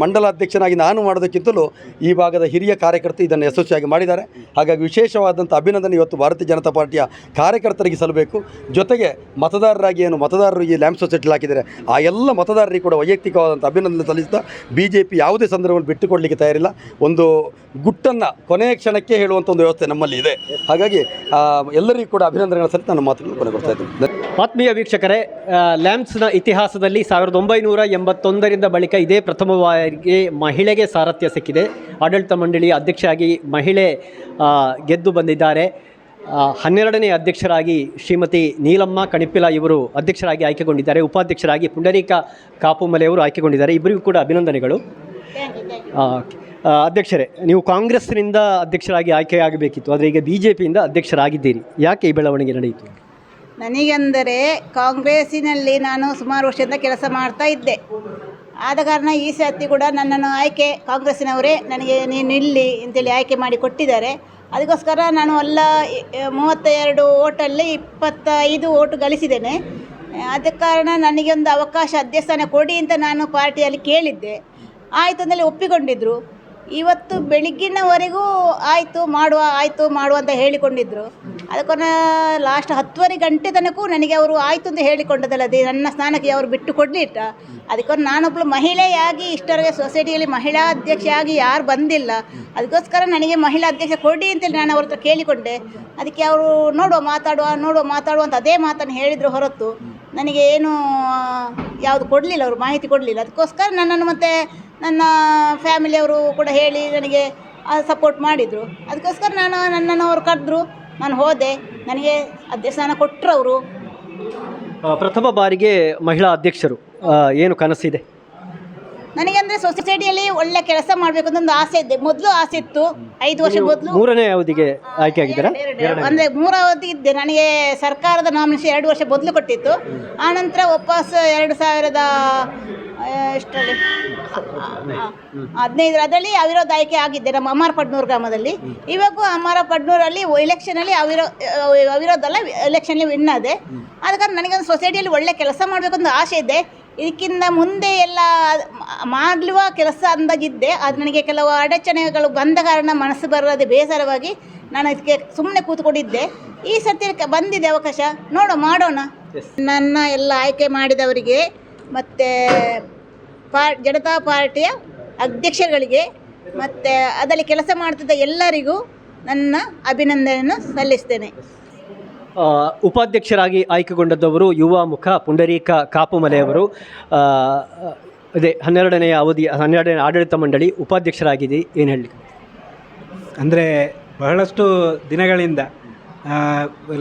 ಮಂಡಲ ಅಧ್ಯಕ್ಷನಾಗಿ ನಾನು ಮಾಡೋದಕ್ಕಿಂತಲೂ ಈ ಭಾಗದ ಹಿರಿಯ ಕಾರ್ಯಕರ್ತರು ಇದನ್ನು ಯಶಸ್ವಿಯಾಗಿ ಮಾಡಿದ್ದಾರೆ. ಹಾಗಾಗಿ ವಿಶೇಷವಾದಂಥ ಅಭಿನಂದನೆ ಇವತ್ತು ಭಾರತೀಯ ಜನತಾ ಪಾರ್ಟಿಯ ಕಾರ್ಯಕರ್ತರಿಗೆ ಸಲ್ಲಬೇಕು ಜೊತೆಗೆ ಮತದಾರರಾಗಿ ಏನು ಮತದಾರರು ಈ ಲ್ಯಾಂಪ್ ಸೊಸೈಟಿಲಿ ಹಾಕಿದ್ದಾರೆ, ಆ ಎಲ್ಲ ಮತದಾರರಿಗೆ ಕೂಡ ವೈಯಕ್ತಿಕವಾದಂಥ ಅಭಿನಂದನೆ ಸಲ್ಲಿಸ್ತಾ ಬಿ ಜೆ ಪಿ ಯಾವುದೇ ಸಂದರ್ಭವನ್ನು ಬಿಟ್ಟುಕೊಡಲಿಕ್ಕೆ ತಯಾರಿಲ್ಲ. ಒಂದು ಗುಟ್ಟನ್ನು ಕೊನೆಯ ಕ್ಷಣಕ್ಕೆ ಹೇಳುವಂಥ ಒಂದು ವ್ಯವಸ್ಥೆ ನಮ್ಮಲ್ಲಿ ಇದೆ. ಹಾಗಾಗಿ ಎಲ್ಲರಿಗೂ ಕೂಡ ಅಭಿನಂದನೆಗಳ ಸಹಿತ ನನ್ನ ಮಾತುಗಳು ಕೊನೆಗೊಳಿಸ್ತೇನೆ. ಕೋರ್ತಾ ಇದ್ದೀನಿ. ಆತ್ಮೀಯ ವೀಕ್ಷಕರೇ ಲ್ಯಾಂಪ್ಸ್ನ ಇತಿಹಾಸದಲ್ಲಿ ಸಾವಿರದ ಒಂಬೈನೂರ ಎಂಬತ್ತೊಂದರಿಂದ ಬಳಿಕ ಇದೇ ಪ್ರಥಮ ಬಾರಿಗೆ ಮಹಿಳೆಗೆ ಸಾರಥ್ಯ ಸಿಕ್ಕಿದೆ. ಆಡಳಿತ ಮಂಡಳಿ ಅಧ್ಯಕ್ಷರಾಗಿ ಮಹಿಳೆ ಗೆದ್ದು ಬಂದಿದ್ದಾರೆ. ಹನ್ನೆರಡನೇ ಅಧ್ಯಕ್ಷರಾಗಿ ಶ್ರೀಮತಿ ನೀಲಮ್ಮ ಕಣಿಪಿಲ ಇವರು ಅಧ್ಯಕ್ಷರಾಗಿ ಆಯ್ಕೆಗೊಂಡಿದ್ದಾರೆ. ಉಪಾಧ್ಯಕ್ಷರಾಗಿ ಪುಂಡರೀಕ ಕಾಪುಮಲೆ ಅವರು ಆಯ್ಕೆಗೊಂಡಿದ್ದಾರೆ. ಇಬ್ಬರಿಗೂ ಕೂಡ ಅಭಿನಂದನೆಗಳು. ಅಧ್ಯಕ್ಷರೇ, ನೀವು ಕಾಂಗ್ರೆಸ್ನಿಂದ ಅಧ್ಯಕ್ಷರಾಗಿ ಆಯ್ಕೆಯಾಗಬೇಕಿತ್ತು, ಆದರೆ ಈಗ ಬಿ ಜೆ ಪಿಯಿಂದ ಅಧ್ಯಕ್ಷರಾಗಿದ್ದೀರಿ. ಯಾಕೆ ಈ ಬೆಳವಣಿಗೆ ನಡೆಯಿತು? ನನಗೆಂದರೆ ಕಾಂಗ್ರೆಸ್ಸಿನಲ್ಲಿ ನಾನು ಸುಮಾರು ವರ್ಷದಿಂದ ಕೆಲಸ ಮಾಡ್ತಾ ಇದ್ದೆ. ಆದ ಕಾರಣ ಈ ಸರ್ತಿ ಕೂಡ ನನ್ನನ್ನು ಆಯ್ಕೆ, ಕಾಂಗ್ರೆಸ್ಸಿನವರೇ ನನಗೆ ನೀನು ಇಲ್ಲಿ ಅಂತೇಳಿ ಆಯ್ಕೆ ಮಾಡಿ ಕೊಟ್ಟಿದ್ದಾರೆ. ಅದಕ್ಕೋಸ್ಕರ ನಾನು ಎಲ್ಲ ಮೂವತ್ತ ಎರಡು ಓಟಲ್ಲಿ ಇಪ್ಪತ್ತೈದು ಓಟು ಗಳಿಸಿದ್ದೇನೆ. ಆದ ಕಾರಣ ನನಗೆ ಒಂದು ಅವಕಾಶ, ಅಧ್ಯಸ್ಥಾನ ಕೊಡಿ ಅಂತ ನಾನು ಪಾರ್ಟಿಯಲ್ಲಿ ಕೇಳಿದ್ದೆ. ಆಯಿತು ಅಂದಲ್ಲಿ ಒಪ್ಪಿಕೊಂಡಿದ್ದರು ಇವತ್ತು ಬೆಳಗ್ಗಿನವರೆಗೂ ಆಯಿತು, ಮಾಡುವ ಆಯಿತು, ಮಾಡುವ ಅಂತ ಹೇಳಿಕೊಂಡಿದ್ದರು ಅದಕ್ಕೊಂದು ಲಾಸ್ಟ್ ಹತ್ತುವರೆ ಗಂಟೆ ತನಕ ನನಗೆ ಅವರು ಆಯಿತು ಅಂತ ಹೇಳಿಕೊಂಡದಲ್ಲ, ಅದೇ ನನ್ನ ಸ್ನಾನಕ್ಕೆ ಅವರು ಬಿಟ್ಟು ಕೊಡಲಿಟ್ಟ ಅದಕ್ಕೊಂದು ನಾನೊಬ್ಬಳು ಮಹಿಳೆಯಾಗಿ ಇಷ್ಟವರೆಗೆ ಸೊಸೈಟಿಯಲ್ಲಿ ಮಹಿಳಾ ಅಧ್ಯಕ್ಷೆಯಾಗಿ ಯಾರು ಬಂದಿಲ್ಲ. ಅದಕ್ಕೋಸ್ಕರ ನನಗೆ ಮಹಿಳಾ ಅಧ್ಯಕ್ಷ ಕೊಡಿ ಅಂತೇಳಿ ನಾನು ಅವ್ರ ಹತ್ರ ಕೇಳಿಕೊಂಡೆ. ಅದಕ್ಕೆ ಅವರು ನೋಡುವ, ಮಾತಾಡುವ ನೋಡುವ, ಮಾತಾಡುವ ಅಂತ ಅದೇ ಮಾತನ್ನು ಹೇಳಿದರು ಹೊರತು. ನನಗೆ ಏನು ಯಾವುದು ಕೊಡಲಿಲ್ಲ, ಅವರು ಮಾಹಿತಿ ಕೊಡಲಿಲ್ಲ. ಅದಕ್ಕೋಸ್ಕರ ನನ್ನನ್ನು ಮತ್ತೆ ನನ್ನ ಫ್ಯಾಮಿಲಿಯವರು ಕೂಡ ಹೇಳಿ ನನಗೆ ಸಪೋರ್ಟ್ ಮಾಡಿದರು. ಅದಕ್ಕೋಸ್ಕರ ನಾನು ನನ್ನನ್ನು ಅವರು ಕರೆದ್ರು. ನಾನು ಹೋದೆ. ನನಗೆ ಅಧ್ಯಕ್ಷಾನ ಕೊಟ್ಟರು ಅವರು. ಪ್ರಥಮ ಬಾರಿಗೆ ಮಹಿಳಾ ಅಧ್ಯಕ್ಷರು ಏನು ಕನಸಿದೆ? ನನಗೆ ಅಂದರೆ ಸೊಸೈಟಿಯಲ್ಲಿ ಒಳ್ಳೆ ಕೆಲಸ ಮಾಡಬೇಕು ಅಂತ ಒಂದು ಆಸೆ ಇದೆ ಮೊದಲು ಆಸೆ ಇತ್ತು. ಐದು ವರ್ಷ ಮೊದಲು. ಮೂರನೇ ಅವಧಿಗೆ ಆಯ್ಕೆ ಆಗಿದ್ದಾರೆ ಅಂದರೆ ಮೂರಾವಧಿ ಇದ್ದೆ. ನನಗೆ ಸರ್ಕಾರದ ನಾಮಿನೇಷನ್ ಎರಡು ವರ್ಷ ಮೊದಲು ಕೊಟ್ಟಿತ್ತು. ಆನಂತರ ವಾಪಸ್ ಎರಡು ಸಾವಿರದ ಎಷ್ಟರಲ್ಲಿ ಹದಿನೈದು ಅದರಲ್ಲಿ ಅವಿರೋಧ ಆಯ್ಕೆ ಆಗಿದ್ದೆ ನಮ್ಮ ಅಮ್ಮಾರ ಪಡ್ನೂರು ಗ್ರಾಮದಲ್ಲಿ. ಇವಾಗೂ ಅಮ್ಮಾರ ಪಡ್ನೂರಲ್ಲಿ ಎಲೆಕ್ಷನಲ್ಲಿ ಅವಿರೋ ಅವಿರೋಧ ಅಲ್ಲ ಎಲೆಕ್ಷನ್ಲಿ ವಿನ್ ಆದೆ. ಆದ ಕಾರಣ ನನಗೆ ಸೊಸೈಟಿಯಲ್ಲಿ ಒಳ್ಳೆ ಕೆಲಸ ಮಾಡಬೇಕು ಅಂತ ಆಸೆ ಇದೆ. ಇದಕ್ಕಿಂತ ಮುಂದೆ ಎಲ್ಲ ಮಾಡುವ ಕೆಲಸ ಅಂದಾಗಿದ್ದೆ. ಅದು ನನಗೆ ಕೆಲವು ಅಡಚಣೆಗಳು ಬಂದ ಕಾರಣ ಮನಸ್ಸು ಬರದೆ ಬೇಸರವಾಗಿ ನಾನು ಇದಕ್ಕೆ ಸುಮ್ಮನೆ ಕೂತ್ಕೊಂಡಿದ್ದೆ. ಈ ಸತಿ ಬಂದಿದೆ ಅವಕಾಶ. ನೋಡೋ ಮಾಡೋಣ. ನನ್ನ ಎಲ್ಲ ಆಯ್ಕೆ ಮಾಡಿದವರಿಗೆ ಮತ್ತು ಪಾ ಜನತಾ ಪಾರ್ಟಿಯ ಅಧ್ಯಕ್ಷಗಳಿಗೆ ಮತ್ತು ಅದರಲ್ಲಿ ಕೆಲಸ ಮಾಡ್ತಿದ್ದ ಎಲ್ಲರಿಗೂ ನನ್ನ ಅಭಿನಂದನೆಯನ್ನು ಸಲ್ಲಿಸ್ತೇನೆ. ಉಪಾಧ್ಯಕ್ಷರಾಗಿ ಆಯ್ಕೆಗೊಂಡದ್ದವರು ಯುವ ಮುಖ ಪುಂಡರೀಕ ಕಾಪುಮಲೆಯವರು. ಅದೇ ಹನ್ನೆರಡನೆಯ ಅವಧಿ ಹನ್ನೆರಡನೇ ಆಡಳಿತ ಮಂಡಳಿ ಉಪಾಧ್ಯಕ್ಷರಾಗಿದೆ. ಏನು ಹೇಳಿ ಅಂದರೆ ಬಹಳಷ್ಟು ದಿನಗಳಿಂದ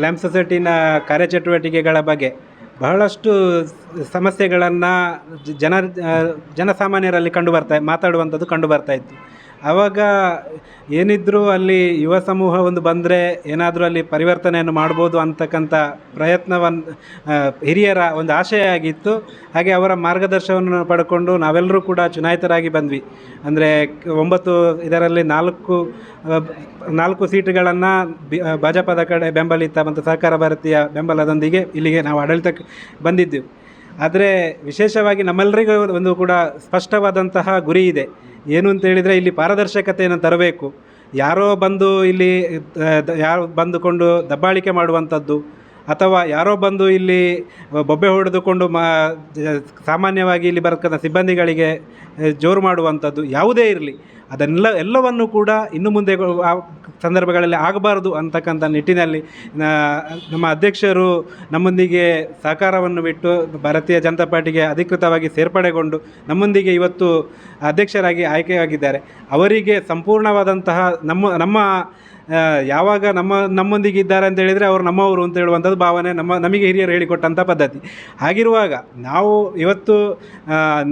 ಲ್ಯಾಂಪ್ ಸೊಸೈಟಿನ ಕಾರ್ಯಚಟುವಟಿಕೆಗಳ ಬಗ್ಗೆ ಬಹಳಷ್ಟು ಸಮಸ್ಯೆಗಳನ್ನು ಜನ ಜನಸಾಮಾನ್ಯರಲ್ಲಿ ಕಂಡು ಬರ್ತಾ, ಮಾತಾಡುವಂಥದ್ದು ಕಂಡು ಬರ್ತಾ ಇತ್ತು. ಆವಾಗ ಏನಿದ್ರೂ ಅಲ್ಲಿ ಯುವ ಸಮೂಹ ಒಂದು ಬಂದರೆ ಏನಾದರೂ ಅಲ್ಲಿ ಪರಿವರ್ತನೆಯನ್ನು ಮಾಡ್ಬೋದು ಅಂತಕ್ಕಂಥ ಪ್ರಯತ್ನವನ್ನು ಹಿರಿಯರ ಒಂದು ಆಶಯ ಆಗಿತ್ತು ಹಾಗೆ ಅವರ ಮಾರ್ಗದರ್ಶನವನ್ನು ಪಡ್ಕೊಂಡು ನಾವೆಲ್ಲರೂ ಕೂಡ ಚುನಾಯಿತರಾಗಿ ಬಂದ್ವಿ. ಅಂದರೆ ಒಂಬತ್ತು, ಇದರಲ್ಲಿ ನಾಲ್ಕು ನಾಲ್ಕು ಸೀಟುಗಳನ್ನು ಭಾಜಪದ ಕಡೆ ಬೆಂಬಲಿತ ಮತ್ತು ಸಹಕಾರ ಭಾರತೀಯ ಬೆಂಬಲದೊಂದಿಗೆ ಇಲ್ಲಿಗೆ ನಾವು ಆಡಳಿತಕ್ಕೆ ಬಂದಿದ್ದೆವು. ಆದರೆ ವಿಶೇಷವಾಗಿ ನಮ್ಮೆಲ್ಲರಿಗೂ ಒಂದು ಕೂಡ ಸ್ಪಷ್ಟವಾದಂತಹ ಗುರಿ ಇದೆ. ಏನು ಅಂತ ಹೇಳಿದರೆ ಇಲ್ಲಿ ಪಾರದರ್ಶಕತೆಯನ್ನು ತರಬೇಕು. ಯಾರೋ ಬಂದು ಇಲ್ಲಿ ಯಾರು ಬಂದುಕೊಂಡು ದಬ್ಬಾಳಿಕೆ ಮಾಡುವಂಥದ್ದು ಅಥವಾ ಯಾರೋ ಬಂದು ಇಲ್ಲಿ ಬೊಬ್ಬೆ ಹೊಡೆದುಕೊಂಡು ಮಾ, ಸಾಮಾನ್ಯವಾಗಿ ಇಲ್ಲಿ ಬರ್ತಕ್ಕಂಥ ಸಿಬ್ಬಂದಿಗಳಿಗೆ ಜೋರು ಮಾಡುವಂಥದ್ದು ಯಾವುದೇ ಇರಲಿ, ಅದನ್ನೆಲ್ಲ ಎಲ್ಲವನ್ನು ಕೂಡ ಇನ್ನು ಮುಂದೆ ಸಂದರ್ಭಗಳಲ್ಲಿ ಆಗಬಾರದು ಅಂತಕ್ಕಂಥ ನಿಟ್ಟಿನಲ್ಲಿ ನಮ್ಮ ಅಧ್ಯಕ್ಷರು ನಮ್ಮೊಂದಿಗೆ ಸಹಕಾರವನ್ನು ಬಿಟ್ಟು ಭಾರತೀಯ ಜನತಾ ಪಾರ್ಟಿಗೆ ಅಧಿಕೃತವಾಗಿ ಸೇರ್ಪಡೆಗೊಂಡು ನಮ್ಮೊಂದಿಗೆ ಇವತ್ತು ಅಧ್ಯಕ್ಷರಾಗಿ ಆಯ್ಕೆಯಾಗಿದ್ದಾರೆ. ಅವರಿಗೆ ಸಂಪೂರ್ಣವಾದಂತಹ ನಮ್ಮ ನಮ್ಮ ಯಾವಾಗ ನಮ್ಮ ನಮ್ಮೊಂದಿಗೆ ಇದ್ದಾರೆ ಅಂತ ಹೇಳಿದರೆ ಅವರು ನಮ್ಮವರು ಅಂತ ಹೇಳುವಂಥದ್ದು ಭಾವನೆ ನಮ್ಮ ನಮಗೆ ಹಿರಿಯರು ಹೇಳಿಕೊಟ್ಟಂಥ ಪದ್ಧತಿ. ಹಾಗಿರುವಾಗ ನಾವು ಇವತ್ತು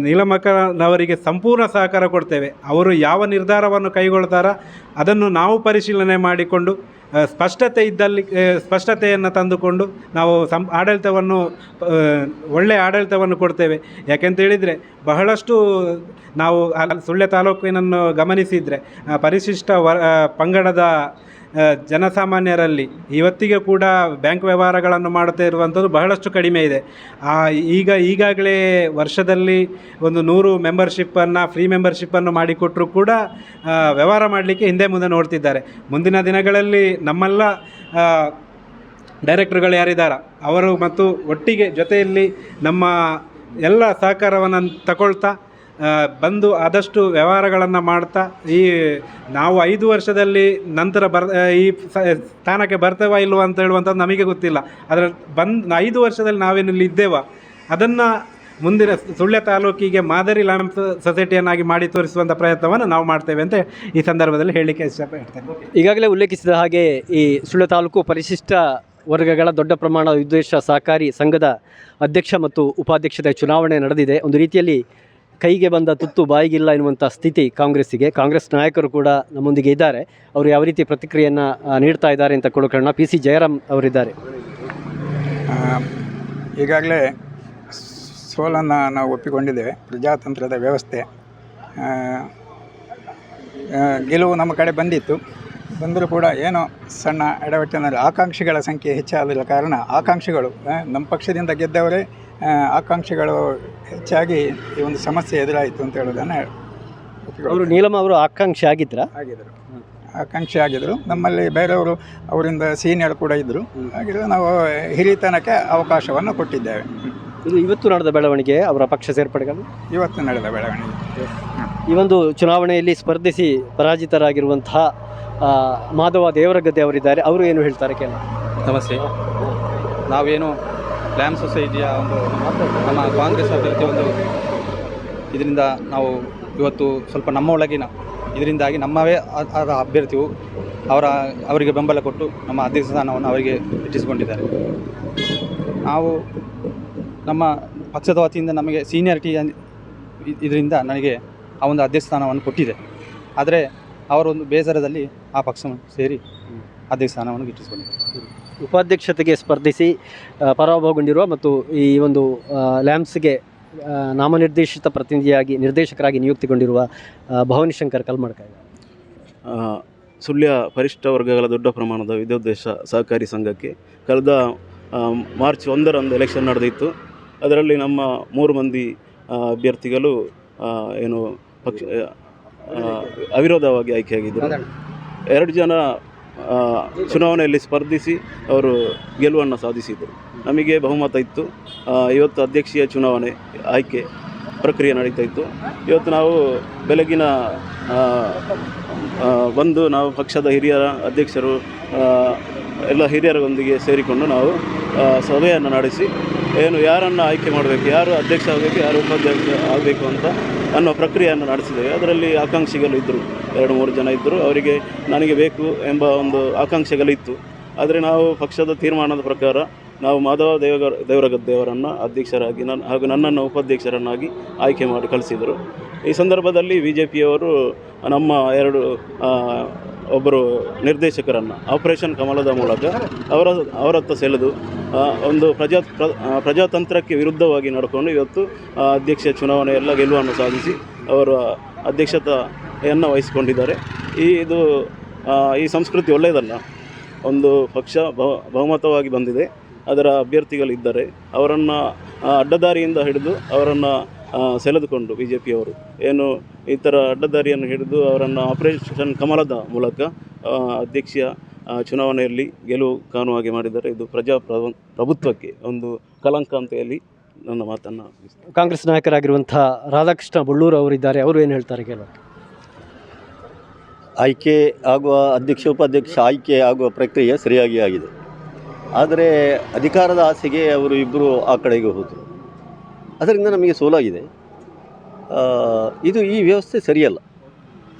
ನೀಲಮಕ್ಕನವರಿಗೆ ಸಂಪೂರ್ಣ ಸಹಕಾರ ಕೊಡ್ತೇವೆ. ಅವರು ಯಾವ ನಿರ್ಧಾರವನ್ನು ಕೈಗೊಳ್ತಾರೋ ಅದನ್ನು ನಾವು ಪರಿಶೀಲನೆ ಮಾಡಿಕೊಂಡು ಸ್ಪಷ್ಟತೆ ಇದ್ದಲ್ಲಿ ಸ್ಪಷ್ಟತೆಯನ್ನು ತಂದುಕೊಂಡು ನಾವು ಸಂ, ಆಡಳಿತವನ್ನು ಒಳ್ಳೆಯ ಆಡಳಿತವನ್ನು ಕೊಡ್ತೇವೆ. ಯಾಕೆಂತ ಹೇಳಿದರೆ, ಬಹಳಷ್ಟು ನಾವು ಸುಳ್ಯ ತಾಲೂಕಿನನ್ನು ಗಮನಿಸಿದರೆ ಪರಿಶಿಷ್ಟ ವ ಪಂಗಡದ ಜನಸಾಮಾನ್ಯರಲ್ಲಿ ಇವತ್ತಿಗೆ ಕೂಡ ಬ್ಯಾಂಕ್ ವ್ಯವಹಾರಗಳನ್ನು ಮಾಡುತ್ತಾ ಇರುವಂಥದ್ದು ಬಹಳಷ್ಟು ಕಡಿಮೆ ಇದೆ. ಈಗ ಈಗಾಗಲೇ ವರ್ಷದಲ್ಲಿ ಒಂದು ನೂರು ಮೆಂಬರ್ಶಿಪ್ಪನ್ನು, ಫ್ರೀ ಮೆಂಬರ್ಶಿಪ್ಪನ್ನು ಮಾಡಿಕೊಟ್ಟರು ಕೂಡ ವ್ಯವಹಾರ ಮಾಡಲಿಕ್ಕೆ ಹಿಂದೆ ಮುಂದೆ ನೋಡ್ತಿದ್ದಾರೆ. ಮುಂದಿನ ದಿನಗಳಲ್ಲಿ ನಮ್ಮೆಲ್ಲ ಡೈರೆಕ್ಟ್ರುಗಳು ಯಾರಿದ್ದಾರೆ? ಅವರು ಮತ್ತು ಒಟ್ಟಿಗೆ ಜೊತೆಯಲ್ಲಿ ನಮ್ಮ ಎಲ್ಲ ಸಹಕಾರವನ್ನು ತಗೊಳ್ತಾ ಬಂದು ಆದಷ್ಟು ವ್ಯವಹಾರಗಳನ್ನು ಮಾಡ್ತಾ ಈ ನಾವು ಐದು ವರ್ಷದಲ್ಲಿ ನಂತರ ಬರ್ ಈ ಸ್ಥಾನಕ್ಕೆ ಬರ್ತೇವಾ ಇಲ್ವಾ ಅಂತ ಹೇಳುವಂಥದ್ದು ನಮಗೆ ಗೊತ್ತಿಲ್ಲ. ಅದರ ಬಂದು, ಐದು ವರ್ಷದಲ್ಲಿ ನಾವೇನು ಇಲ್ಲಿ ಇದ್ದೇವ. ಅದನ್ನು ಮುಂದಿನ ಸುಳ್ಯ ತಾಲೂಕಿಗೆ ಮಾದರಿ ಲ್ಯಾಂಪ್ ಸೊಸೈಟಿಯನ್ನಾಗಿ ಮಾಡಿ ತೋರಿಸುವಂಥ ಪ್ರಯತ್ನವನ್ನು ನಾವು ಮಾಡ್ತೇವೆ ಅಂತ ಈ ಸಂದರ್ಭದಲ್ಲಿ ಹೇಳಲಿಕ್ಕೆ ಇಷ್ಟಪಡ್ತೇನೆ. ಈಗಾಗಲೇ ಉಲ್ಲೇಖಿಸಿದ ಹಾಗೆ ಈ ಸುಳ್ಯ ತಾಲೂಕು ಪರಿಶಿಷ್ಟ ವರ್ಗಗಳ ದೊಡ್ಡ ಪ್ರಮಾಣದ ವಿದ್ವೇಷ ಸಹಕಾರಿ ಸಂಘದ ಅಧ್ಯಕ್ಷ ಮತ್ತು ಉಪಾಧ್ಯಕ್ಷತೆ ಚುನಾವಣೆ ನಡೆದಿದೆ. ಒಂದು ರೀತಿಯಲ್ಲಿ ಕೈಗೆ ಬಂದ ತುತ್ತು ಬಾಯಿಗಿಲ್ಲ ಎನ್ನುವಂಥ ಸ್ಥಿತಿ ಕಾಂಗ್ರೆಸ್ಸಿಗೆ. ಕಾಂಗ್ರೆಸ್ ನಾಯಕರು ಕೂಡ ನಮ್ಮೊಂದಿಗೆ ಇದ್ದಾರೆ. ಅವರು ಯಾವ ರೀತಿ ಪ್ರತಿಕ್ರಿಯೆಯನ್ನು ನೀಡ್ತಾ ಇದ್ದಾರೆ ಅಂತ ಕೊಡೋಣ ಪಿ ಸಿ ಜಯರಾಮ್ ಅವರಿದ್ದಾರೆ. ಈಗಾಗಲೇ ಸೋಲನ್ನು ನಾವು ಒಪ್ಪಿಕೊಂಡಿದ್ದೇವೆ. ಪ್ರಜಾತಂತ್ರದ ವ್ಯವಸ್ಥೆ. ಗೆಲುವು ನಮ್ಮ ಕಡೆ ಬಂದಿತ್ತು. ಬಂದರೂ ಕೂಡ ಏನೋ ಸಣ್ಣ ಎಡವಟ್ಟಿನಲ್ಲಿ ಆಕಾಂಕ್ಷಿಗಳ ಸಂಖ್ಯೆ ಹೆಚ್ಚಾದ ಕಾರಣ ಆಕಾಂಕ್ಷಿಗಳು ನಮ್ಮ ಪಕ್ಷದಿಂದ ಗೆದ್ದವರೇ ಆಕಾಂಕ್ಷಿಗಳು ಹೆಚ್ಚಾಗಿ ಈ ಒಂದು ಸಮಸ್ಯೆ ಎದುರಾಯಿತು ಅಂತ ಹೇಳೋದನ್ನು ಅವರು ನೀಲಮ್ಮ ನೀಲಮ ಅವರು ಆಕಾಂಕ್ಷಿ ಆಗಿದ್ರಾ? ಆಗಿದ್ದರು. ಆಕಾಂಕ್ಷಿ ಆಗಿದ್ದರು. ನಮ್ಮಲ್ಲಿ ಬೇರೆಯವರು ಅವರಿಂದ ಸೀನಿಯರ್ ಕೂಡ ಇದ್ದರು. ಹಾಗಿದ್ರೆ ನಾವು ಹಿರಿತನಕ್ಕೆ ಅವಕಾಶವನ್ನು ಕೊಟ್ಟಿದ್ದೇವೆ. ಇದು ಇವತ್ತು ನಡೆದ ಬೆಳವಣಿಗೆ ಅವರ ಪಕ್ಷ ಸೇರ್ಪಡೆಗಳು? ಇವತ್ತು ನಡೆದ ಬೆಳವಣಿಗೆ. ಈ ಒಂದು ಚುನಾವಣೆಯಲ್ಲಿ ಸ್ಪರ್ಧಿಸಿ ಪರಾಜಿತರಾಗಿರುವಂತಹ ಮಾಧವ ದೇವರಗದ್ದೆ ಅವರಿದ್ದಾರೆ. ಅವರು ಏನು ಹೇಳ್ತಾರೆ ಕೇಳ ನಮಸ್ತೆ. ನಾವೇನು ಲ್ಯಾಮ್ ಸೊಸೈಟಿಯ ಒಂದು ನಮ್ಮ ಕಾಂಗ್ರೆಸ್ ಅಭ್ಯರ್ಥಿ ಒಂದು ಇದರಿಂದ ನಾವು ಇವತ್ತು ಸ್ವಲ್ಪ ನಮ್ಮ ಒಳಗಿನ ಇದರಿಂದಾಗಿ ನಮ್ಮವೇ ಆದ ಅಭ್ಯರ್ಥಿಯು ಅವರ ಅವರಿಗೆ ಬೆಂಬಲ ಕೊಟ್ಟು ನಮ್ಮ ಅಧ್ಯಕ್ಷ ಸ್ಥಾನವನ್ನು ಅವರಿಗೆ ಹೆಚ್ಚಿಸಿಕೊಂಡಿದ್ದಾರೆ ನಾವು ನಮ್ಮ ಪಕ್ಷದ ವತಿಯಿಂದ ನಮಗೆ ಸೀನಿಯಾರಿಟಿ ಇದರಿಂದ ನನಗೆ ಆ ಒಂದು ಅಧ್ಯಕ್ಷ ಸ್ಥಾನವನ್ನು ಕೊಟ್ಟಿದೆ. ಆದರೆ ಅವರೊಂದು ಬೇಸರದಲ್ಲಿ ಆ ಪಕ್ಷವನ್ನು ಸೇರಿ ಅಧ್ಯಕ್ಷ ಸ್ಥಾನವನ್ನು ಗಿಟ್ಟಿಸಿಕೊಂಡಿದ್ದಾರೆ. ಉಪಾಧ್ಯಕ್ಷತೆಗೆ ಸ್ಪರ್ಧಿಸಿ ಪರಾಭವಗೊಂಡಿರುವ ಮತ್ತು ಈ ಒಂದು ಲ್ಯಾಂಪ್ಸ್ಗೆ ಲ್ಯಾಮ್ಸ್ಗೆ ನಾಮನಿರ್ದೇಶಿತ ಪ್ರತಿನಿಧಿಯಾಗಿ ನಿರ್ದೇಶಕರಾಗಿ ನಿಯುಕ್ತಿಗೊಂಡಿರುವ ಭವಾನಿಶಂಕರ್ ಭವಾನಿ ಶಂಕರ್ ಕಲ್ಮಡ್ಕ ಸುಳ್ಯ ಪರಿಷ್ಠ ವರ್ಗಗಳ ದೊಡ್ಡ ಪ್ರಮಾಣದ ವಿದ್ಯೋದ್ದೇಶ ಸಹಕಾರಿ ಸಂಘಕ್ಕೆ ಕಳೆದ ಮಾರ್ಚ್ ಒಂದರಂದು ಎಲೆಕ್ಷನ್ ನಡೆದಿತ್ತು. ಅದರಲ್ಲಿ ನಮ್ಮ ಮೂರು ಮಂದಿ ಅಭ್ಯರ್ಥಿಗಳು ಏನು ಪಕ್ಷ ಅವಿರೋಧವಾಗಿ ಆಯ್ಕೆಯಾಗಿದ್ದರು. ಎರಡು ಜನ ಚುನಾವಣೆಯಲ್ಲಿ ಸ್ಪರ್ಧಿಸಿ ಅವರು ಗೆಲುವನ್ನು ಸಾಧಿಸಿದರು. ನಮಗೆ ಬಹುಮತ ಇತ್ತು. ಇವತ್ತು ಅಧ್ಯಕ್ಷೀಯ ಚುನಾವಣೆ ಆಯ್ಕೆ ಪ್ರಕ್ರಿಯೆ ನಡೀತಾ ಇತ್ತು. ಇವತ್ತು ನಾವು ಬೆಳಗಿನ ಬಂದು ನಾವು ಪಕ್ಷದ ಹಿರಿಯರ ಅಧ್ಯಕ್ಷರು ಎಲ್ಲ ಹಿರಿಯರೊಂದಿಗೆ ಸೇರಿಕೊಂಡು ನಾವು ಸಭೆಯನ್ನು ನಡೆಸಿ ಏನು, ಯಾರನ್ನು ಆಯ್ಕೆ ಮಾಡಬೇಕು, ಯಾರು ಅಧ್ಯಕ್ಷ ಆಗಬೇಕು, ಯಾರು ಉಪಾಧ್ಯಕ್ಷ ಆಗಬೇಕು ಅಂತ ಅನ್ನೋ ಪ್ರಕ್ರಿಯೆಯನ್ನು ನಡೆಸಿದ್ದೇವೆ. ಅದರಲ್ಲಿ ಆಕಾಂಕ್ಷಿಗಳು ಇದ್ದರು. ಎರಡು, ಮೂರು ಜನ ಇದ್ದರು. ಅವರಿಗೆ ನನಗೆ ಬೇಕು ಎಂಬ ಒಂದು ಆಕಾಂಕ್ಷೆಗಳಿತ್ತು ಆದರೆ ನಾವು ಪಕ್ಷದ ತೀರ್ಮಾನದ ಪ್ರಕಾರ ನಾವು ಮಾಧವ ದೇವಗರ ದೇವರಗದ್ದೇವರನ್ನು ಅಧ್ಯಕ್ಷರಾಗಿ ನನ್ನ ಹಾಗೂ ನನ್ನನ್ನು ಉಪಾಧ್ಯಕ್ಷರನ್ನಾಗಿ ಆಯ್ಕೆ ಮಾಡಿ ಕಳಿಸಿದರು. ಈ ಸಂದರ್ಭದಲ್ಲಿ ಬಿ ಜೆ ಪಿಯವರು ನಮ್ಮ ಎರಡು ಒಬ್ಬರು ನಿರ್ದೇಶಕರನ್ನು, ಆಪರೇಷನ್ ಕಮಲದ ಮೂಲಕ ಅವರ, ಅವರತ್ತ ಸೆಳೆದು ಒಂದು ಪ್ರಜಾ, ಪ್ರ- ಪ್ರಜಾತಂತ್ರಕ್ಕೆ ವಿರುದ್ಧವಾಗಿ ನಡ್ಕೊಂಡು ಇವತ್ತು ಅಧ್ಯಕ್ಷ ಚುನಾವಣೆ ಎಲ್ಲ ಗೆಲುವನ್ನು ಸಾಧಿಸಿ ಅವರು ಅಧ್ಯಕ್ಷತೆಯನ್ನು ವಹಿಸಿಕೊಂಡಿದ್ದಾರೆ. ಈ, ಇದು ಈ ಸಂಸ್ಕೃತಿ ಒಳ್ಳೆಯದಲ್ಲ. ಒಂದು ಪಕ್ಷ ಬಹು, ಬಹುಮತವಾಗಿ ಬಂದಿದೆ. ಅದರ ಅಭ್ಯರ್ಥಿಗಳಿದ್ದಾರೆ. ಅವರನ್ನು ಅಡ್ಡದಾರಿಯಿಂದ ಹಿಡಿದು ಅವರನ್ನು ಸೆಳೆದುಕೊಂಡು ಬಿ ಜೆ ಪಿಯವರು ಏನು, ಈ ಥರ ಅಡ್ಡದಾರಿಯನ್ನು ಹಿಡಿದು ಅವರನ್ನು ಆಪರೇಷನ್ ಕಮಲದ ಮೂಲಕ ಅಧ್ಯಕ್ಷ ಚುನಾವಣೆಯಲ್ಲಿ ಗೆಲುವು ಕಾಣುವಾಗೆ ಮಾಡಿದ್ದಾರೆ. ಇದು ಪ್ರಜಾ ಪ್ರಭು- ಪ್ರಭುತ್ವಕ್ಕೆ ಒಂದು ಕಲಂಕ ಅಂತ ಹೇಳಿ ನನ್ನ ಮಾತನ್ನು ಕಾಂಗ್ರೆಸ್ ನಾಯಕರಾಗಿರುವಂಥ ರಾಧಾಕೃಷ್ಣ ಬಳ್ಳೂರು ಅವರಿದ್ದಾರೆ. ಅವರು ಏನು ಹೇಳ್ತಾರೆ ಕೇಳ ಆಯ್ಕೆ ಆಗುವ ಅಧ್ಯಕ್ಷ ಉಪಾಧ್ಯಕ್ಷ ಆಯ್ಕೆ ಆಗುವ ಪ್ರಕ್ರಿಯೆ ಸರಿಯಾಗಿ ಆಗಿದೆ. ಆದರೆ ಅಧಿಕಾರದ ಆಸೆಗೆ ಅವರು ಇಬ್ಬರು ಆ ಕಡೆಗೆ ಹೋದರು. ಅದರಿಂದ ನಮಗೆ ಸೋಲಾಗಿದೆ. ಆ, ಇದು ಈ ವ್ಯವಸ್ಥೆ ಸರಿಯಲ್ಲ.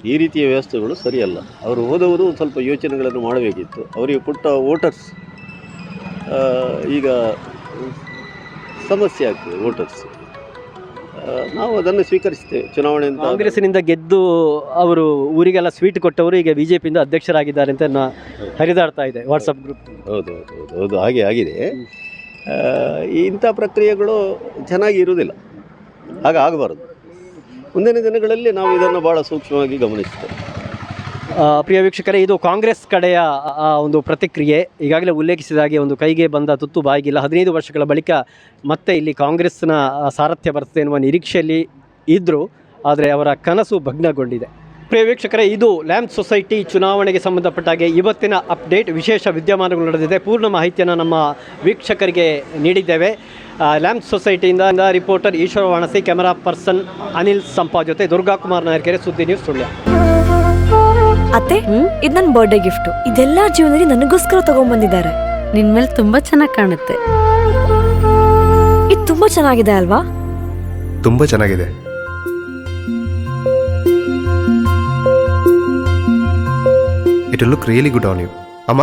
ಈ ರೀತಿಯ ವ್ಯವಸ್ಥೆಗಳು ಸರಿಯಲ್ಲ. ಅವರು ಹೋದವರು ಸ್ವಲ್ಪ ಯೋಚನೆಗಳನ್ನು ಮಾಡಬೇಕಿತ್ತು. ಅವರಿಗೆ ಕೊಟ್ಟ ವೋಟರ್ಸ್ ಈಗ ಸಮಸ್ಯೆ ಆಗ್ತದೆ ವೋಟರ್ಸ್. ನಾವು ಅದನ್ನು ಸ್ವೀಕರಿಸ್ತೇವೆ. ಚುನಾವಣೆ ಕಾಂಗ್ರೆಸ್ನಿಂದ ಕಾಂಗ್ರೆಸ್ಸಿನಿಂದ ಗೆದ್ದು ಅವರು ಊರಿಗೆಲ್ಲ ಸ್ವೀಟ್ ಕೊಟ್ಟವರು ಈಗ ಬಿ ಜೆ ಪಿಯಿಂದ ಅಧ್ಯಕ್ಷರಾಗಿದ್ದಾರೆ ಅಂತ ನಾ ಹರಿದಾಡ್ತಾ ಇದೆ ವಾಟ್ಸಪ್ ಗ್ರೂಪ್ ಹೌದು ಹೌದು ಹೌದು ಹೌದು ಹಾಗೆ ಆಗಿದೆ. ಇಂಥ ಪ್ರಕ್ರಿಯೆಗಳು ಚೆನ್ನಾಗಿ ಇರುವುದಿಲ್ಲ. ಹಾಗೆ ಆಗಬಾರದು. ಮುಂದಿನ ದಿನಗಳಲ್ಲಿ ನಾವು ಇದನ್ನು ಭಾಳ ಸೂಕ್ಷ್ಮವಾಗಿ ಗಮನಿಸ್ತೇವೆ ಪ್ರಿಯ ವೀಕ್ಷಕರೇ, ಇದು ಕಾಂಗ್ರೆಸ್ ಕಡೆಯ ಒಂದು ಪ್ರತಿಕ್ರಿಯೆ. ಈಗಾಗಲೇ ಉಲ್ಲೇಖಿಸಿದ ಹಾಗೆ ಒಂದು ಕೈಗೆ ಬಂದ ತುತ್ತು ಬಾಯಿಗಿಲ್ಲ. ಹದಿನೈದು ವರ್ಷಗಳ ಬಳಿಕ ಮತ್ತೆ ಇಲ್ಲಿ ಕಾಂಗ್ರೆಸ್ನ ಸಾರಥ್ಯ ಬರ್ತದೆ ಎನ್ನುವ ನಿರೀಕ್ಷೆಯಲ್ಲಿ ಇದ್ದರು ಆದರೆ ಅವರ ಕನಸು ಭಗ್ನಗೊಂಡಿದೆ. ಪ್ರಿಯ ವೀಕ್ಷಕರೇ, ಇದು ಲ್ಯಾಂಪ್ ಸೊಸೈಟಿ ಚುನಾವಣೆಗೆ ಸಂಬಂಧಪಟ್ಟ ಹಾಗೆ ಇವತ್ತಿನ ಅಪ್ಡೇಟ್ ವಿಶೇಷ ವಿದ್ಯಮಾನಗಳು ನಡೆದಿದೆ. ಪೂರ್ಣ ಮಾಹಿತಿಯನ್ನು ನಮ್ಮ ವೀಕ್ಷಕರಿಗೆ ನೀಡಿದ್ದೇವೆ. Lamp ಸೊಸೈಟಿಯಿಂದ reporter Eshwara Vanasi camera person Anil Sampa ಜೊತೆ ದುರ್ಗಾ ಕುಮಾರ್ ನಾಯರ್ಕೆರೆ ಸುದ್ದಿ ನ್ಯೂಸ್ ಸುಳ್ಯ. ಅತ್ತೆ ಇದು ನನ್ನ ಬರ್ಡೇ ಗಿಫ್ಟ್ ಇದೆಲ್ಲ ಜೀವನದಲ್ಲಿ ನನಗೋಸ್ಕರ ತಗೊಂಡ್ಬಂದಿದ್ದಾರೆ ನಿನ್ ಮೇಲೆ ತುಂಬಾ ಚೆನ್ನಾಗಿ ಕಾಣುತ್ತೆ. ಇದು ತುಂಬಾ ಚೆನ್ನಾಗಿದೆ ಅಲ್ವಾ? ತುಂಬಾ ಚೆನ್ನಾಗಿದೆ. It look really good on you ಅಮ್ಮ?